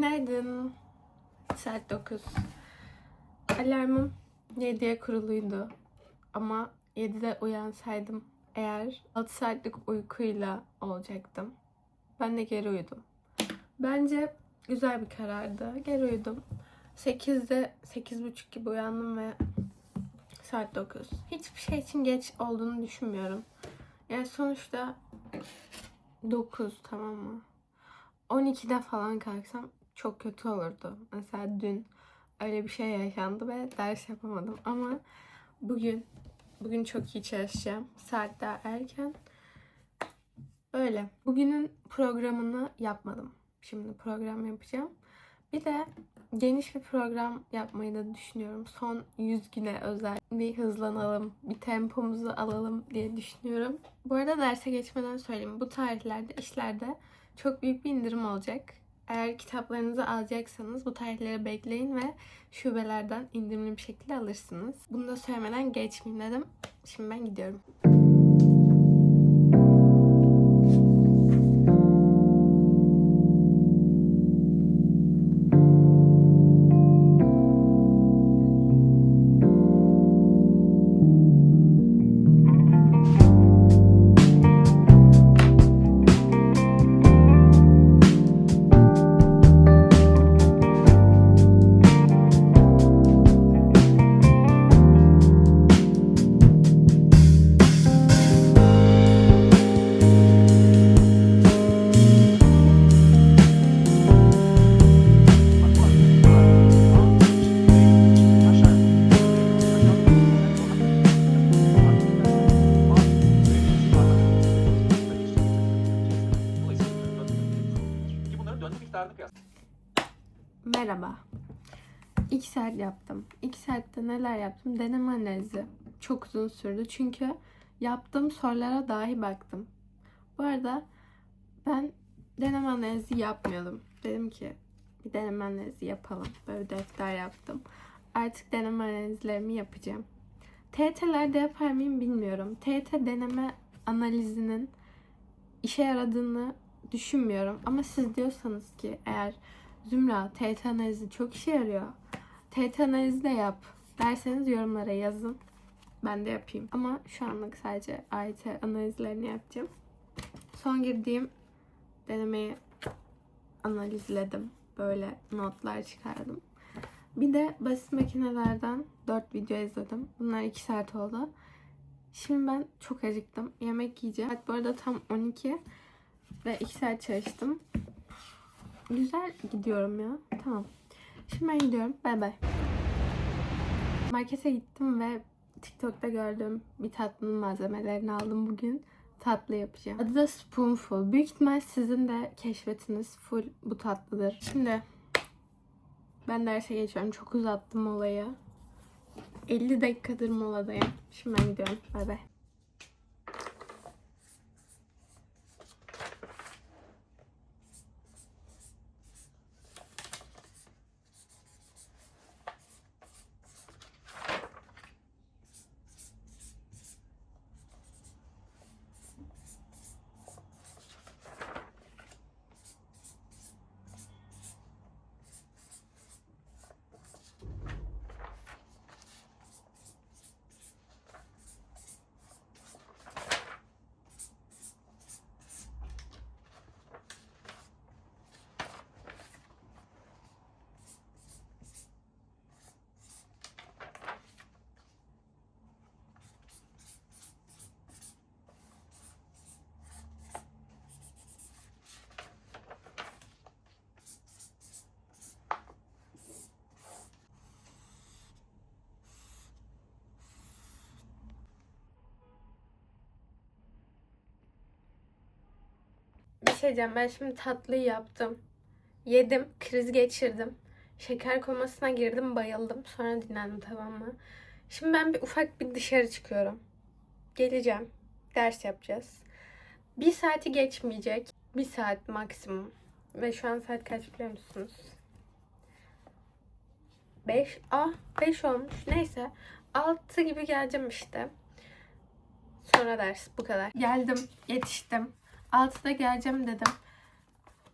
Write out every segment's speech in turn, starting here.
Günaydın. Saat 9. Alarmım 7'ye kuruluydu. Ama 7'de uyansaydım eğer 6 saatlik uykuyla olacaktım. Ben de geri uyudum. Bence güzel bir karardı. Geri uyudum. 8'de 8.30 gibi uyandım ve saat 9. Hiçbir şey için geç olduğunu düşünmüyorum. Yani sonuçta 9 tamam mı? 12'de falan kalksam çok kötü olurdu. Mesela dün öyle bir şey yaşandı ve ders yapamadım. Ama bugün bugün çok iyi çalışacağım. Saat daha erken. Öyle. Bugünün programını yapmadım. Şimdi program yapacağım. Bir de geniş bir program yapmayı da düşünüyorum. Son 100 güne özel bir hızlanalım, bir tempomuzu alalım diye düşünüyorum. Bu arada derse geçmeden söyleyeyim. Bu tarihlerde, işlerde çok büyük bir indirim olacak. Eğer kitaplarınızı alacaksanız bu tarihleri bekleyin ve şubelerden indirimli bir şekilde alırsınız. Bunu da söylemeden geçmeyeyim dedim. Şimdi ben gidiyorum. 2 saatte neler yaptım? Deneme analizi. Çok uzun sürdü çünkü yaptığım sorulara dahi baktım. Bu arada ben deneme analizi yapmıyordum. Dedim ki bir deneme analizi yapalım. Böyle defter yaptım. Artık deneme analizlerimi yapacağım. TYT'lerde yapar mıyım bilmiyorum. TYT deneme analizinin işe yaradığını düşünmüyorum. Ama siz diyorsanız ki eğer Zümra TET analizi çok işe yarıyor. TET analizi de yap derseniz yorumlara yazın. Ben de yapayım. Ama şu anlık sadece AYT analizlerini yapacağım. Son girdiğim denemeyi analizledim. Böyle notlar çıkardım. Bir de basit makinelerden 4 video izledim. Bunlar 2 saat oldu. Şimdi ben çok acıktım. Yemek yiyeceğim. Saat bu arada tam 12 ve 2 saat çalıştım. Güzel gidiyorum ya. Tamam. Şimdi ben gidiyorum. Bay bay. Markete gittim ve TikTok'ta gördüğüm bir tatlının malzemelerini aldım bugün. Tatlı yapacağım. Adı da Spoonful. Büyük ihtimal sizin de keşfetiniz full bu tatlıdır. Şimdi ben derse geçiyorum. Çok uzattım olayı. 50 dakikadır moladayım. Şimdi ben gidiyorum. Bay bay. Şey. Ben şimdi tatlıyı yaptım. Yedim. Kriz geçirdim. Şeker komasına girdim. Bayıldım. Sonra dinlendim tamam mı? Şimdi ben bir ufak bir dışarı çıkıyorum. Geleceğim. Ders yapacağız. Bir saati geçmeyecek. Bir saat maksimum. Ve şu an saat kaç biliyor musunuz? 5. Ah 5 olmuş. Neyse. 6 gibi geleceğim işte. Sonra ders. Bu kadar. Geldim. Yetiştim. 6'da geleceğim dedim.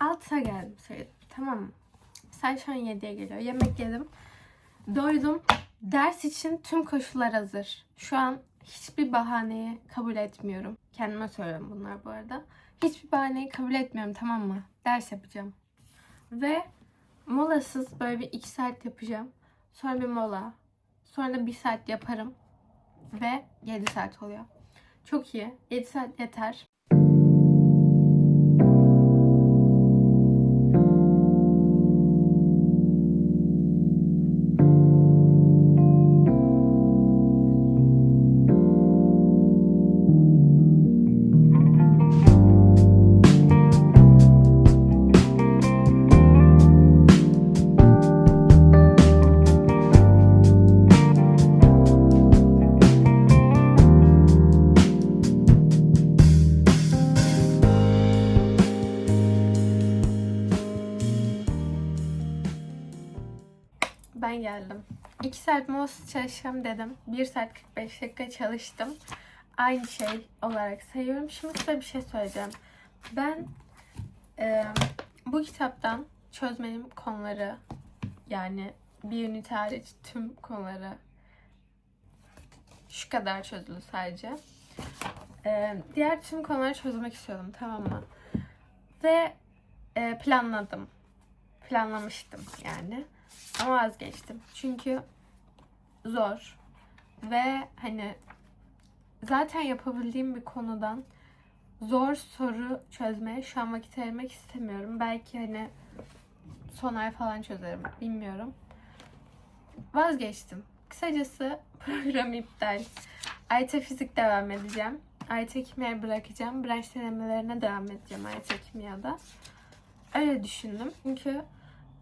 6'da geldim sayılır. Tamam mı? Saat şu an 7'ye geliyor. Yemek yedim. Doydum. Ders için tüm koşullar hazır. Şu an hiçbir bahaneyi kabul etmiyorum. Kendime söylüyorum bunlar bu arada. Hiçbir bahaneyi kabul etmiyorum tamam mı? Ders yapacağım. Ve molasız böyle bir 2 saat yapacağım. Sonra bir mola. Sonra da 1 saat yaparım. Ve 7 saat oluyor. Çok iyi. 7 saat yeter. Saat mouse çalışacağım dedim. 1 saat 45 dakika çalıştım. Aynı şey olarak sayıyorum. Şimdi size bir şey söyleyeceğim. Ben e, bu kitaptan çözmediğim konuları yani bir ünite hariç tüm konuları şu kadar çözüldü sadece. E, diğer tüm konuları çözmek istiyordum tamam mı? Ve e, planladım. Planlamıştım yani. Ama vazgeçtim. Çünkü zor. Ve hani zaten yapabildiğim bir konudan zor soru çözmeye şu an vakit ayırmak istemiyorum. Belki hani son ay falan çözerim. Bilmiyorum. Vazgeçtim. Kısacası program iptal. AYT fizik devam edeceğim. AYT kimya bırakacağım. Branş denemelerine devam edeceğim AYT kimyada. Öyle düşündüm. Çünkü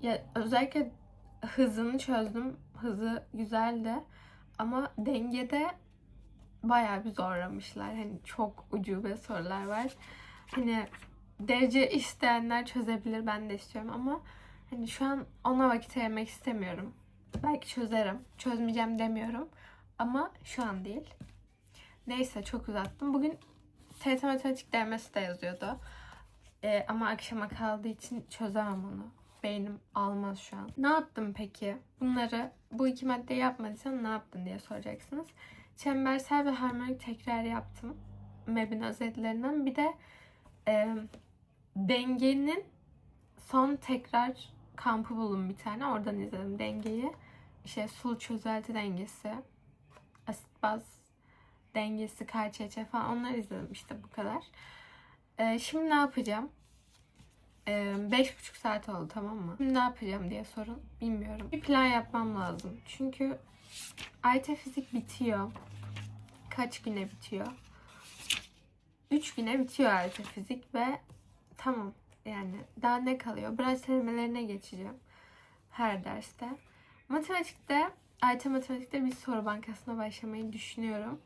ya özellikle hızını çözdüm. Hızı güzeldi. Ama dengede bayağı bir zorlamışlar. Hani çok ucube sorular var. Hani derece isteyenler çözebilir. Ben de istiyorum ama hani şu an ona vakit ayırmak istemiyorum. Belki çözerim. Çözmeyeceğim demiyorum. Ama şu an değil. Neyse çok uzattım. Bugün TRT Matematik dermesi de yazıyordu. Ee, ama akşama kaldığı için çözemem onu beynim almaz şu an. Ne yaptım peki? Bunları bu iki maddeyi yapmadıysan ne yaptın diye soracaksınız. Çembersel ve harmonik tekrar yaptım. MEB'in özetlerinden. Bir de e, dengenin son tekrar kampı bulun bir tane. Oradan izledim dengeyi. İşte sul çözelti dengesi, asit baz dengesi, KÇÇ falan onları izledim işte bu kadar. E, şimdi ne yapacağım? Beş buçuk saat oldu tamam mı? Şimdi ne yapacağım diye sorun. Bilmiyorum. Bir plan yapmam lazım. Çünkü AYT fizik bitiyor. Kaç güne bitiyor? Üç güne bitiyor AYT fizik ve tamam yani daha ne kalıyor? Branş denemelerine geçeceğim. Her derste. Matematikte AYT matematikte bir soru bankasına başlamayı düşünüyorum.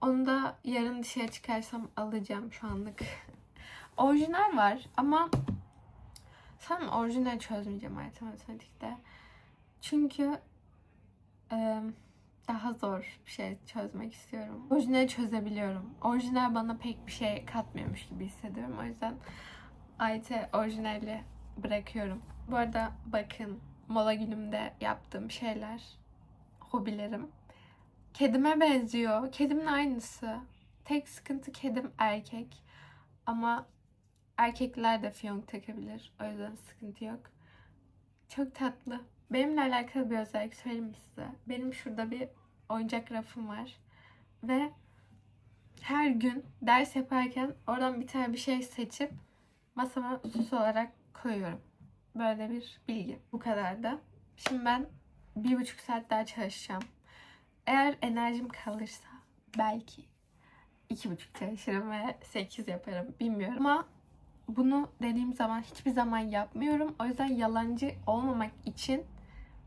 Onu da yarın dışarı çıkarsam alacağım şu anlık. Orijinal var ama sanırım orijinal çözmeyeceğim artık matematikte. Çünkü e, daha zor bir şey çözmek istiyorum. Orijinal çözebiliyorum. Orijinal bana pek bir şey katmıyormuş gibi hissediyorum. O yüzden AYT orijinali bırakıyorum. Bu arada bakın mola günümde yaptığım şeyler, hobilerim. Kedime benziyor. Kedimin aynısı. Tek sıkıntı kedim erkek. Ama erkekler de fiyonk takabilir. O yüzden sıkıntı yok. Çok tatlı. Benimle alakalı bir özellik söyleyeyim size? Benim şurada bir oyuncak rafım var. Ve her gün ders yaparken oradan bir tane bir şey seçip masama süs olarak koyuyorum. Böyle bir bilgi. Bu kadar da. Şimdi ben bir buçuk saat daha çalışacağım. Eğer enerjim kalırsa belki iki buçuk çalışırım ve sekiz yaparım. Bilmiyorum ama bunu dediğim zaman hiçbir zaman yapmıyorum. O yüzden yalancı olmamak için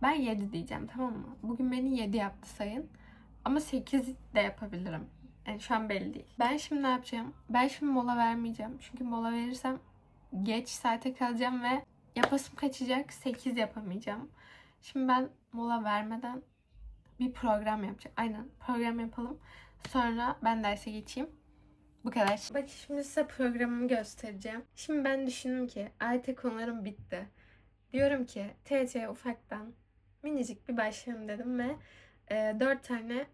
ben 7 diyeceğim tamam mı? Bugün beni 7 yaptı sayın. Ama 8 de yapabilirim. Yani şu an belli değil. Ben şimdi ne yapacağım? Ben şimdi mola vermeyeceğim. Çünkü mola verirsem geç saate kalacağım ve yapasım kaçacak. 8 yapamayacağım. Şimdi ben mola vermeden bir program yapacağım. Aynen program yapalım. Sonra ben derse geçeyim. Bu kadar. Bak şimdi size programımı göstereceğim. Şimdi ben düşündüm ki AYT konularım bitti. diyorum ki TC'ye ufaktan minicik bir başlayalım dedim ve e, 4 tane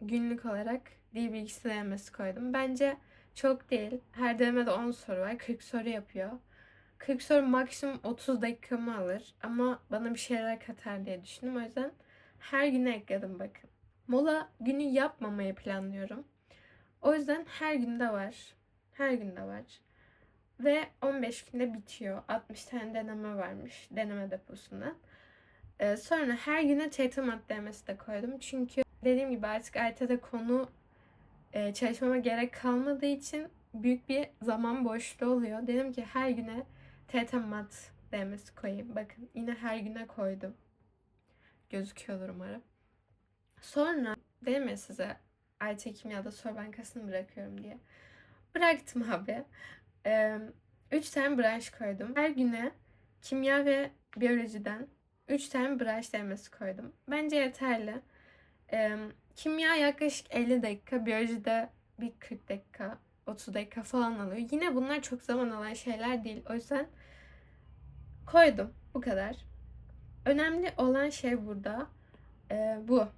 günlük olarak dil bilgisi denemesi koydum. Bence çok değil. Her denemede 10 soru var. 40 soru yapıyor. 40 soru maksimum 30 dakikamı alır. Ama bana bir şeyler katar diye düşündüm. O yüzden her güne ekledim bakın. Mola günü yapmamayı planlıyorum. O yüzden her günde var. Her günde var. Ve 15 günde bitiyor. 60 tane deneme varmış deneme deposunda. Ee, sonra her güne TYT maddemesi de koydum. Çünkü dediğim gibi artık AYT'de konu e, çalışmama gerek kalmadığı için büyük bir zaman boşluğu oluyor. Dedim ki her güne TYT mat demesi koyayım. Bakın yine her güne koydum. Gözüküyordur umarım. Sonra dedim ya size AYT kimyada soru bankasını bırakıyorum diye. Bıraktım abi. Ee, üç tane branş koydum. Her güne kimya ve biyolojiden üç tane branş demesi koydum. Bence yeterli. Ee, kimya yaklaşık 50 dakika, biyolojide bir 40 dakika, 30 dakika falan alıyor. Yine bunlar çok zaman alan şeyler değil. O yüzden koydum. Bu kadar. Önemli olan şey burada e, bu.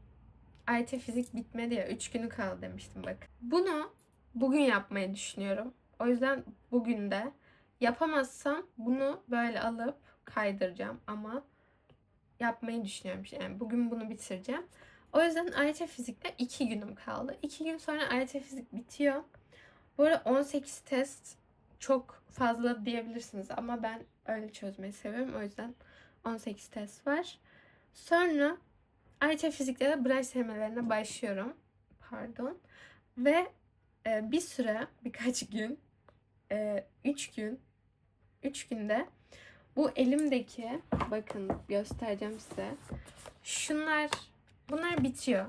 IT fizik bitmedi ya. 3 günü kaldı demiştim bak. Bunu bugün yapmayı düşünüyorum. O yüzden bugün de yapamazsam bunu böyle alıp kaydıracağım ama yapmayı düşünüyorum. Yani bugün bunu bitireceğim. O yüzden AYT fizikte 2 günüm kaldı. 2 gün sonra AYT fizik bitiyor. Bu arada 18 test çok fazla diyebilirsiniz ama ben öyle çözmeyi seviyorum. O yüzden 18 test var. Sonra AYT fizikte de branş denemelerine başlıyorum. Pardon. Ve e, bir süre, birkaç gün, 3 gün, 3 günde bu elimdeki, bakın göstereceğim size. Şunlar, bunlar bitiyor.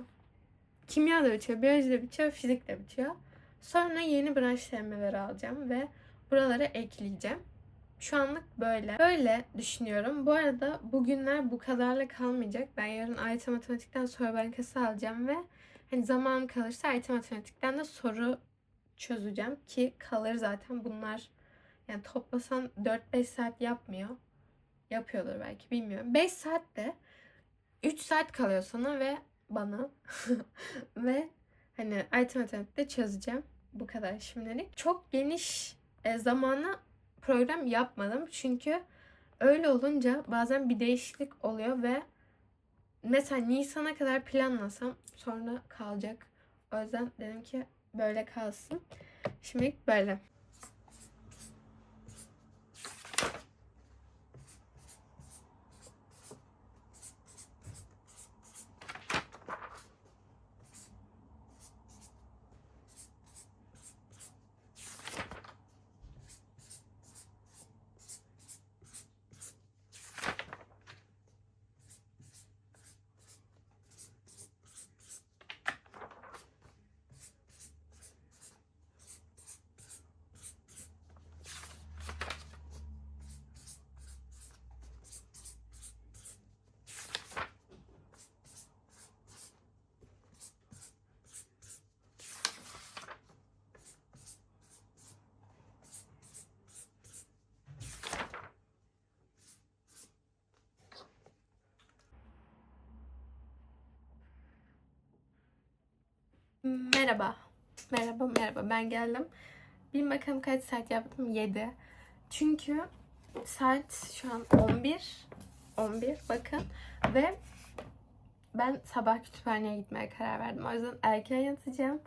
Kimya da bitiyor, biyoloji de bitiyor, fizik de bitiyor. Sonra yeni branş denemeleri alacağım ve buralara ekleyeceğim. Şu anlık böyle. Böyle düşünüyorum. Bu arada bugünler bu kadarla kalmayacak. Ben yarın AYT matematikten soru bankası alacağım ve hani zamanım kalırsa AYT matematikten de soru çözeceğim ki kalır zaten bunlar yani toplasan 4-5 saat yapmıyor. Yapıyordur belki bilmiyorum. 5 saat de 3 saat kalıyor sana ve bana ve hani IT matematikte çözeceğim. Bu kadar şimdilik. Çok geniş e, zamana program yapmadım. Çünkü öyle olunca bazen bir değişiklik oluyor ve mesela Nisan'a kadar planlasam sonra kalacak. O yüzden dedim ki böyle kalsın. Şimdilik böyle. Merhaba. Merhaba, merhaba. Ben geldim. Bir bakalım kaç saat yaptım? 7. Çünkü saat şu an 11. 11 bakın. Ve ben sabah kütüphaneye gitmeye karar verdim. O yüzden erken yatacağım.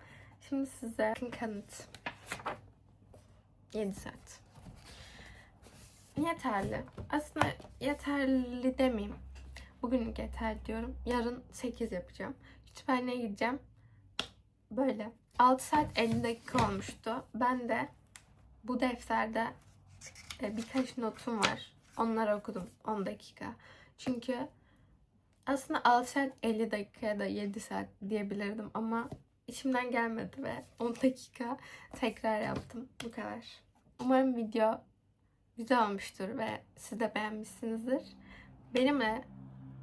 Şimdi size kanıt. 7 saat. Yeterli. Aslında yeterli demeyeyim. Bugünlük yeterli diyorum. Yarın 8 yapacağım. Kütüphaneye gideceğim. Böyle. 6 saat 50 dakika olmuştu. Ben de bu defterde e, birkaç notum var. Onları okudum 10 dakika. Çünkü aslında 6 saat 50 dakikaya da 7 saat diyebilirdim ama içimden gelmedi ve 10 dakika tekrar yaptım. Bu kadar. Umarım video güzel olmuştur ve siz de beğenmişsinizdir. Benimle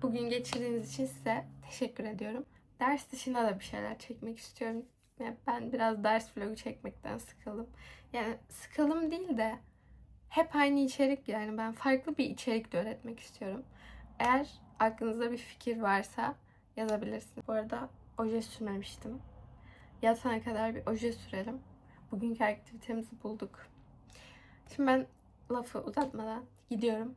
bugün geçirdiğiniz için size teşekkür ediyorum. Ders dışında da bir şeyler çekmek istiyorum. Yani ben biraz ders vlogu çekmekten sıkıldım. Yani sıkıldım değil de hep aynı içerik yani ben farklı bir içerik de öğretmek istiyorum. Eğer aklınızda bir fikir varsa yazabilirsiniz. Bu arada oje sürmemiştim. Yatana kadar bir oje sürelim. Bugünkü aktivitemizi bulduk. Şimdi ben lafı uzatmadan gidiyorum.